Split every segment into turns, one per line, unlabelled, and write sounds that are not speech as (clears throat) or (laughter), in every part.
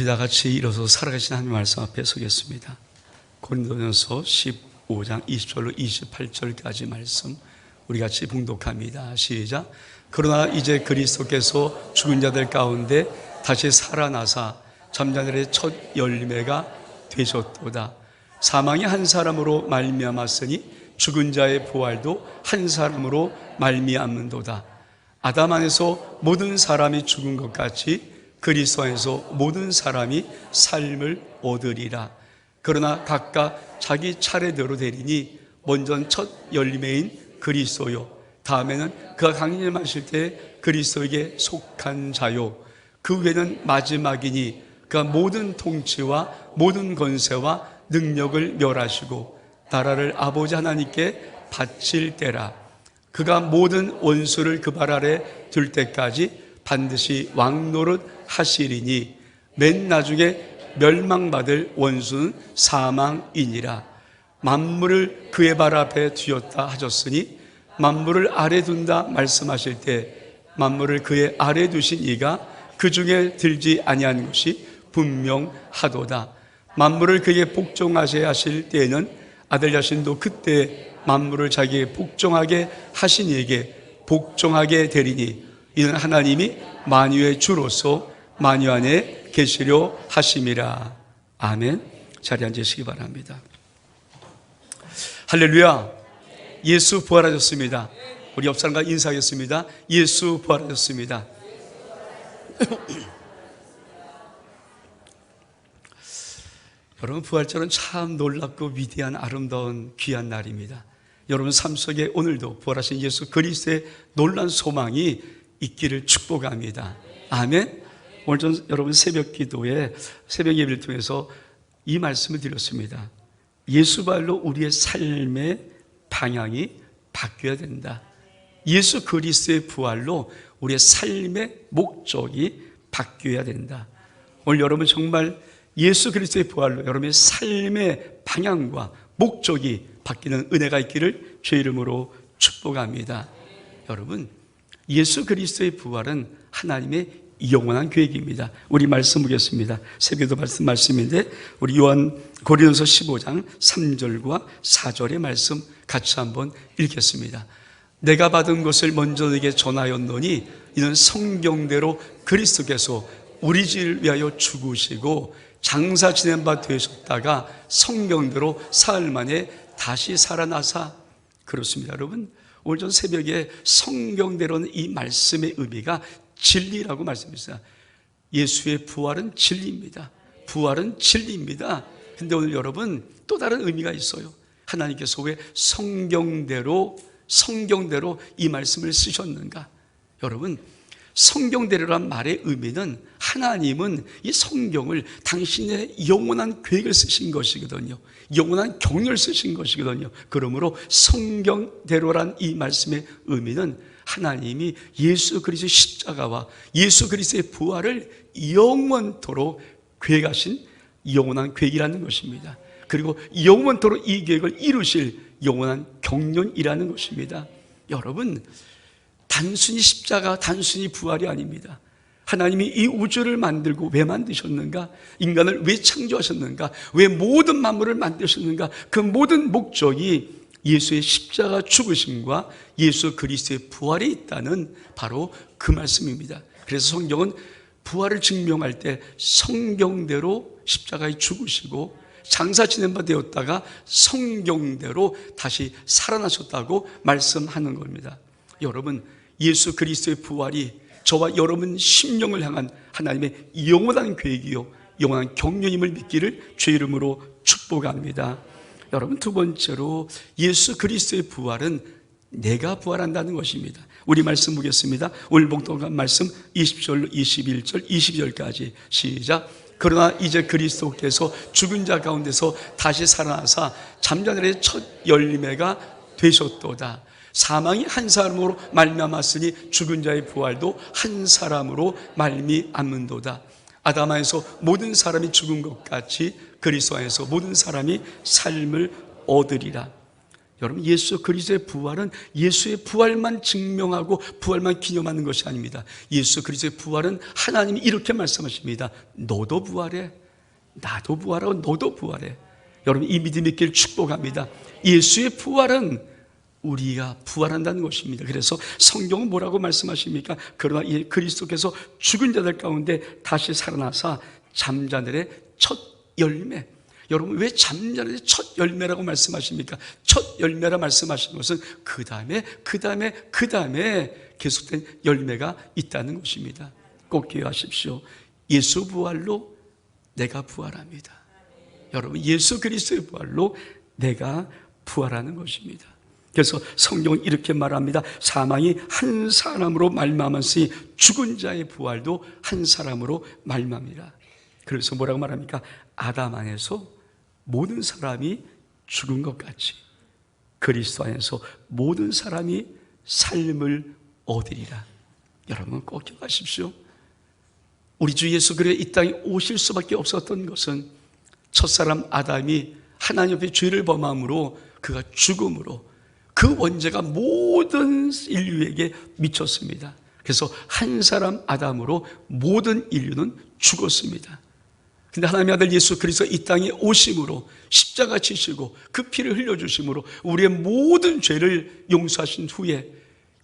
우리 다 같이 일어서 살아가신 하나님 말씀 앞에 서겠습니다. 고린도전서 15장 20절로 28절까지 말씀 우리 같이 봉독합니다. 시작. 그러나 이제 그리스도께서 죽은 자들 가운데 다시 살아나사 잠자들의 첫 열매가 되셨도다. 사망이 한 사람으로 말미암았으니 죽은 자의 부활도 한 사람으로 말미암는도다. 아담 안에서 모든 사람이 죽은 것 같이 그리스도 안에서 모든 사람이 삶을 얻으리라. 그러나 각각 자기 차례대로 되리니 먼저는 첫 열매인 그리스도요. 다음에는 그가 강림하실 때 그리스도에게 속한 자요. 그 후에는 마지막이니 그가 모든 통치와 모든 권세와 능력을 멸하시고 나라를 아버지 하나님께 바칠 때라. 그가 모든 원수를 그 발 아래 둘 때까지 반드시 왕노릇 하시리니 맨 나중에 멸망받을 원수는 사망이니라. 만물을 그의 발 앞에 두었다 하셨으니 만물을 아래 둔다 말씀하실 때 만물을 그의 아래 두신 이가 그 중에 들지 아니한 것이 분명하도다. 만물을 그에게 복종하셔야 하실 때에는 아들 자신도 그때 만물을 자기에게 복종하게 하신 이에게 복종하게 되리니 이는 하나님이 만유의 주로서 만유 안에 계시려 하심이라. 아멘. 자리에 앉으시기 바랍니다. 할렐루야. 예수 부활하셨습니다. 우리 옆 사람과 인사하겠습니다. 예수 부활하셨습니다. (clears throat) 여러분 부활절은 참 놀랍고 위대한 아름다운 귀한 날입니다. 여러분 삶 속에 오늘도 부활하신 예수 그리스도의 놀란 소망이 있기를 축복합니다. 아멘. 오늘 전 여러분 새벽 기도에 새벽 예배를 통해서 이 말씀을 드렸습니다. 예수 발로 우리의 삶의 방향이 바뀌어야 된다. 예수 그리스도의 부활로 우리의 삶의 목적이 바뀌어야 된다. 오늘 여러분 정말 예수 그리스도의 부활로 여러분의 삶의 방향과 목적이 바뀌는 은혜가 있기를 주 이름으로 축복합니다. 여러분, 예수 그리스도의 부활은 하나님의 영원한 계획입니다. 우리 말씀 보겠습니다. 세계도 말씀 말씀인데 우리 요한 고린도서 15장 3절과 4절의 말씀 같이 한번 읽겠습니다. 내가 받은 것을 먼저 너에게 전하였노니 이는 성경대로 그리스도께서 우리 죄를 위하여 죽으시고 장사 지낸 바 되셨다가 성경대로 사흘 만에 다시 살아나사 그렇습니다. 여러분 오늘 전 새벽에 성경대로는 이 말씀의 의미가 진리라고 말씀했어요. 예수의 부활은 진리입니다. 부활은 진리입니다. 근데 오늘 여러분 또 다른 의미가 있어요. 하나님께서 왜 성경대로 성경대로 이 말씀을 쓰셨는가? 여러분 성경대로란 말의 의미는 하나님은 이 성경을 당신의 영원한 계획을 쓰신 것이거든요. 영원한 경륜을 쓰신 것이거든요. 그러므로 성경대로란 이 말씀의 의미는 하나님이 예수 그리스도의 십자가와 예수 그리스도의 부활을 영원토록 계획하신 영원한 계획이라는 것입니다. 그리고 영원토록 이 계획을 이루실 영원한 경륜이라는 것입니다. 여러분, 단순히 십자가, 단순히 부활이 아닙니다. 하나님이 이 우주를 만들고 왜 만드셨는가? 인간을 왜 창조하셨는가? 왜 모든 만물을 만드셨는가? 그 모든 목적이 예수의 십자가 죽으심과 예수 그리스도의 부활이 있다는 바로 그 말씀입니다. 그래서 성경은 부활을 증명할 때 성경대로 십자가에 죽으시고 장사 지낸 바 되었다가 성경대로 다시 살아나셨다고 말씀하는 겁니다. 여러분, 예수 그리스도의 부활이 저와 여러분 심령을 향한 하나님의 영원한 계획이요, 영원한 경륜임을 믿기를 주 이름으로 축복합니다. 여러분 두 번째로 예수 그리스도의 부활은 내가 부활한다는 것입니다. 우리 말씀 보겠습니다. 오늘 복독한 말씀 20절, 21절, 22절까지 시작. 그러나 이제 그리스도께서 죽은 자 가운데서 다시 살아나사 잠자들의 첫 열매가 되셨도다. 사망이 한 사람으로 말미암았으니 죽은 자의 부활도 한 사람으로 말미암는도다. 아담에서 모든 사람이 죽은 것 같이 그리스도 안에서 모든 사람이 삶을 얻으리라. 여러분 예수 그리스도의 부활은 예수의 부활만 증명하고 부활만 기념하는 것이 아닙니다. 예수 그리스도의 부활은 하나님이 이렇게 말씀하십니다. 너도 부활해. 나도 부활하고 너도 부활해. 여러분 이 믿음의 길 축복합니다. 예수의 부활은 우리가 부활한다는 것입니다. 그래서 성경은 뭐라고 말씀하십니까? 그러나 이 그리스도께서 죽은 자들 가운데 다시 살아나사 잠자들의 첫 열매. 여러분 왜 잠자들의 첫 열매라고 말씀하십니까? 첫 열매라 말씀하시는 것은 그 다음에 그 다음에 그 다음에 계속된 열매가 있다는 것입니다. 꼭 기억하십시오. 예수 부활로 내가 부활합니다. 여러분 예수 그리스도의 부활로 내가 부활하는 것입니다. 그래서 성경은 이렇게 말합니다. 사망이 한 사람으로 말미암았으니 죽은 자의 부활도 한 사람으로 말미암이라. 그래서 뭐라고 말합니까? 아담 안에서 모든 사람이 죽은 것 같이 그리스도 안에서 모든 사람이 삶을 얻으리라. 여러분 꼭 기억하십시오. 우리 주 예수 그리스도 이 땅에 오실 수밖에 없었던 것은 첫사람 아담이 하나님 앞에 죄를 범함으로 그가 죽음으로 그 원죄가 모든 인류에게 미쳤습니다. 그래서 한 사람 아담으로 모든 인류는 죽었습니다. 근데 하나님의 아들 예수 그리스도 이 땅에 오심으로 십자가 지시고 그 피를 흘려 주심으로 우리의 모든 죄를 용서하신 후에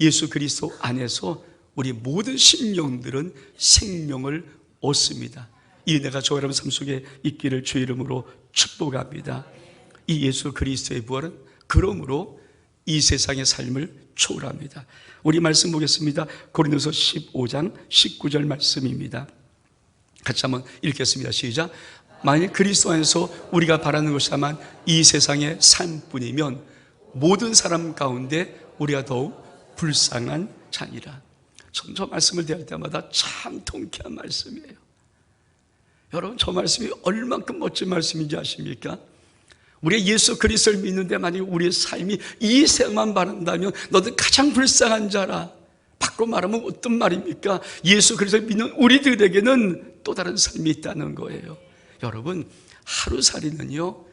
예수 그리스도 안에서 우리 모든 심령들은 생명을 얻습니다. 이 내가 저 여러분 삶 속에 있기를 주 이름으로 축복합니다. 이 예수 그리스도의 부활은 그러므로 이 세상의 삶을 초월합니다. 우리 말씀 보겠습니다. 고린도서 15장 19절 말씀입니다. 같이 한번 읽겠습니다. 시작. 만일 그리스도 안에서 우리가 바라는 것이 다만 이 세상의 삶뿐이면 모든 사람 가운데 우리가 더욱 불쌍한 자니라. 전저 말씀을 대할 때마다 참 통쾌한 말씀이에요. 여러분 저 말씀이 얼만큼 멋진 말씀인지 아십니까? 우리 예수 그리스도를 믿는데 만약 우리의 삶이 이 세상만 바란다면 너는 가장 불쌍한 자라. 바꿔 말하면 어떤 말입니까? 예수 그리스도를 믿는 우리들에게는 또 다른 삶이 있다는 거예요. 여러분 하루살이는요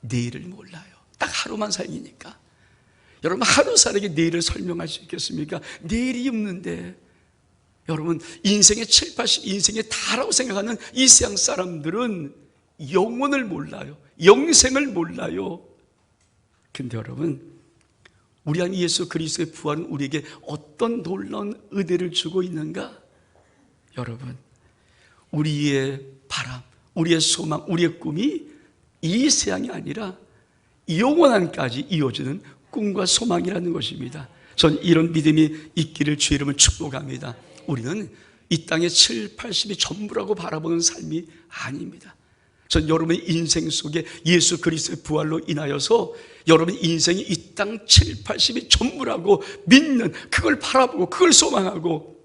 내일을 몰라요. 딱 하루만 살기니까. 여러분 하루살에게 내일을 설명할 수 있겠습니까? 내일이 없는데 여러분 인생의 7, 80 인생의 다라고 생각하는 이 세상 사람들은 영혼을 몰라요. 영생을 몰라요. 근데 여러분 우리 안 예수 그리스도의 부활은 우리에게 어떤 놀라운 의대를 주고 있는가? 여러분 우리의 바람, 우리의 소망, 우리의 꿈이 이 세상이 아니라 영원한까지 이어지는 꿈과 소망이라는 것입니다. 전 이런 믿음이 있기를 주의 이름을 축복합니다. 우리는 이 땅의 7, 80이 전부라고 바라보는 삶이 아닙니다. 전 여러분의 인생 속에 예수 그리스도의 부활로 인하여서 여러분 인생이 이 땅 7, 80이 전부라고 믿는 그걸 바라보고 그걸 소망하고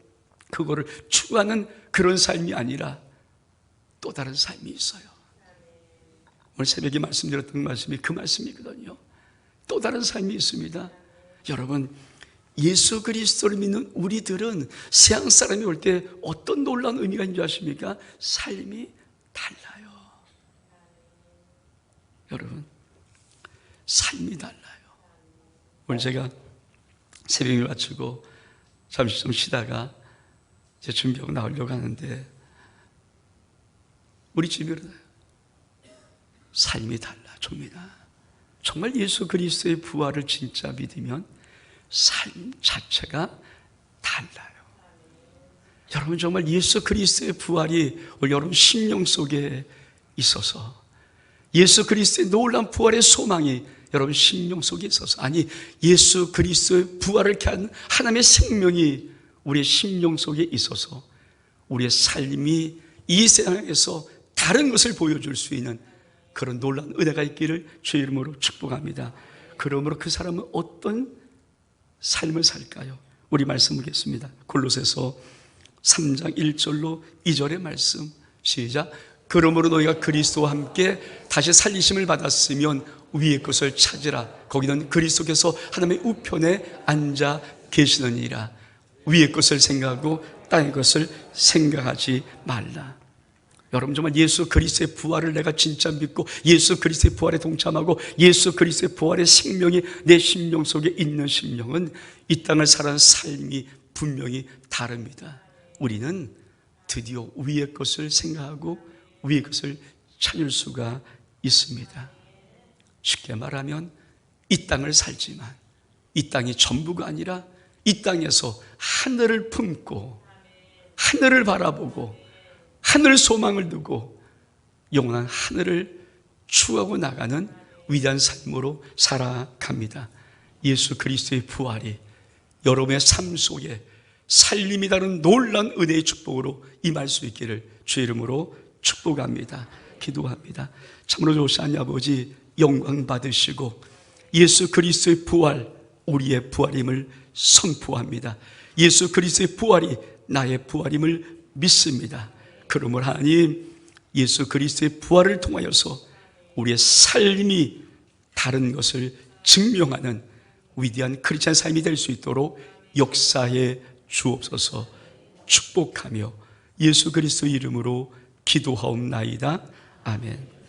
그거를 추구하는 그런 삶이 아니라 또 다른 삶이 있어요. 오늘 새벽에 말씀드렸던 말씀이 그 말씀이거든요. 또 다른 삶이 있습니다. 여러분 예수 그리스도를 믿는 우리들은 세상 사람이 올 때 어떤 놀라운 의미가 있는지 아십니까? 삶이 달라요. 여러분, 삶이 달라요. 오늘 제가 새벽을 마치고 잠시 좀 쉬다가 이제 준비하고 나오려고 하는데 우리 집에 일어나요. 삶이 달라집니다. 정말 예수 그리스도의 부활을 진짜 믿으면 삶 자체가 달라요. 여러분 정말 예수 그리스도의 부활이 여러분 심령 속에 있어서 예수 그리스도의 놀라운 부활의 소망이 여러분 심령 속에 있어서 아니 예수 그리스도의 부활을 한 하나님의 생명이 우리의 심령 속에 있어서 우리의 삶이 이 세상에서 다른 것을 보여줄 수 있는 그런 놀라운 은혜가 있기를 주의 이름으로 축복합니다. 그러므로 그 사람은 어떤 삶을 살까요? 우리 말씀 보겠습니다. 골로새서 3장 1절로 2절의 말씀 시작 그러므로 너희가 그리스도와 함께 다시 살리심을 받았으면 위의 것을 찾으라. 거기는 그리스도께서 하나님의 우편에 앉아 계시느니라. 위의 것을 생각하고 땅의 것을 생각하지 말라. 여러분 정말 예수 그리스도의 부활을 내가 진짜 믿고 예수 그리스도의 부활에 동참하고 예수 그리스도의 부활의 생명이 내 심령 속에 있는 심령은 이 땅을 살아가는 삶이 분명히 다릅니다. 우리는 드디어 위의 것을 생각하고 위의 것을 찾을 수가 있습니다. 쉽게 말하면 이 땅을 살지만 이 땅이 전부가 아니라 이 땅에서 하늘을 품고 하늘을 바라보고 하늘 소망을 두고 영원한 하늘을 추구하고 나가는 위대한 삶으로 살아갑니다. 예수 그리스도의 부활이 여러분의 삶 속에 살림이 다른 놀란 은혜의 축복으로 임할 수 있기를 주 이름으로 축복합니다. 기도합니다. 참으로 좋으신 아버지 영광 받으시고 예수 그리스도의 부활 우리의 부활임을 선포합니다. 예수 그리스도의 부활이 나의 부활임을 믿습니다. 그러므로 하나님 예수 그리스도의 부활을 통하여서 우리의 삶이 다른 것을 증명하는 위대한 크리스찬 삶이 될 수 있도록 역사에 주옵소서 축복하며 예수 그리스도 이름으로 기도하옵나이다. 아멘.